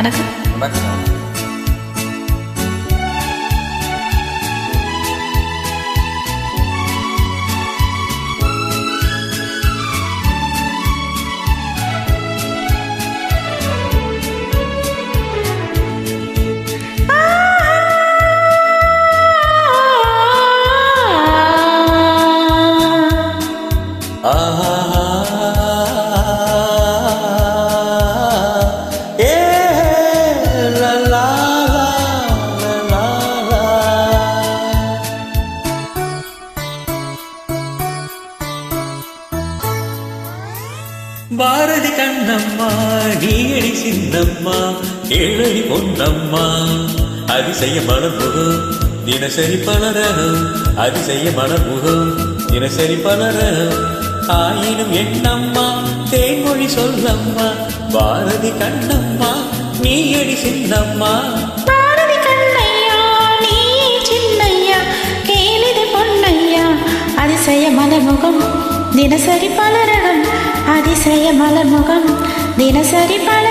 வணக்கம் வணக்கம் பாரதி கண்ணம்மா நீயடி சின்னம்மா ஏழடி பொன்னம்மா. அதிசய மலர்முகம் தினசரி பலரகம் அதிசய மலர்முகம் தினசரி பலரகம் ஆயினும் எண்ணம்மா தேன்மொழி சொல்லம்மா பாரதி கண்ணம்மா நீயடி சின்னம்மா. பாரதி அதிசய மலர்முகம் தினசரி பலரகம். அதிசய மலர்முகம் தினசரி பல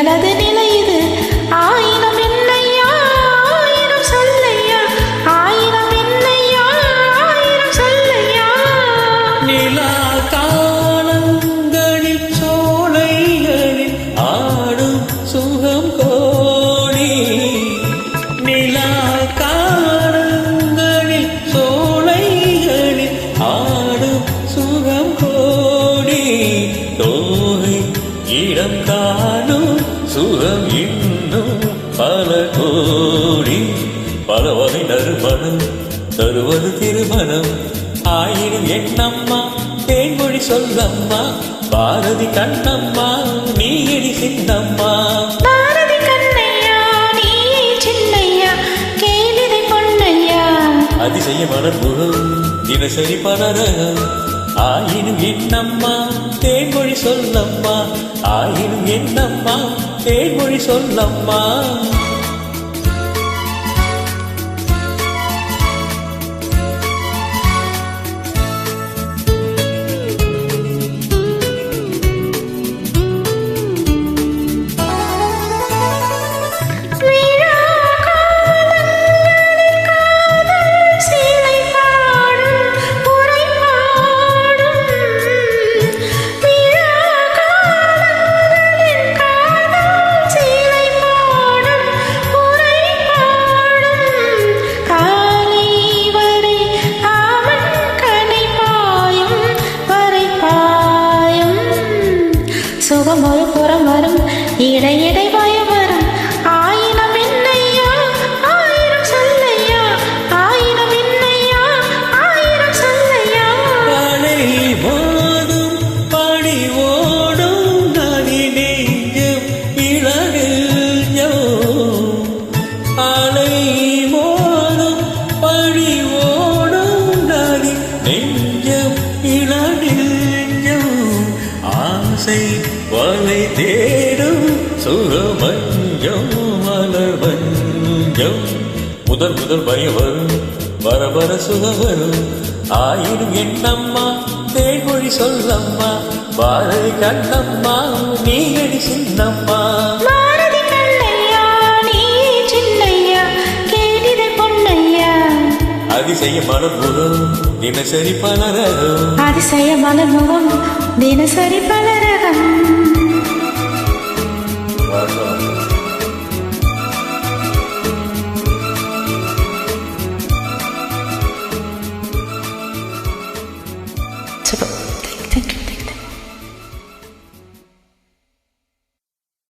இவளது நிலை சுகம் இன்னும் பல கோடி பல வகை நறுமணம் தருவது திருமணம். ஆயிரம் எண்ணம்மா தேன்மொழி சொல்லம்மா? பாரதி கண்ணம்மா? நீயடி சின்னம்மா? பாரதி கண்ணையா? நீ கேளிதை பொன்னையா? அதிசய மலர்முகம் தினசரி பலரகம். ஆயினும் என்னம்மா? தேன்மொழி சொல்லம்மா? ஆயினும் என்னம்மா? தேன்மொழி சொல்லம்மா. வலை தேடும் சுகமஞ்சம் மலர்வஞ்சம். முதல் முதல் பயம் வரும் வர வர சுகம் வரும். ஆயிரம் எண்ணம்மா தேன்மொழி சொல்லம்மா பாரதி கண்ணம்மா நீங்கடி சின்னம்மா. அதிசய மலர்முகம் தினசரி பலரகம் அதிசய மலர்முகம் தினசரி பலரகம்.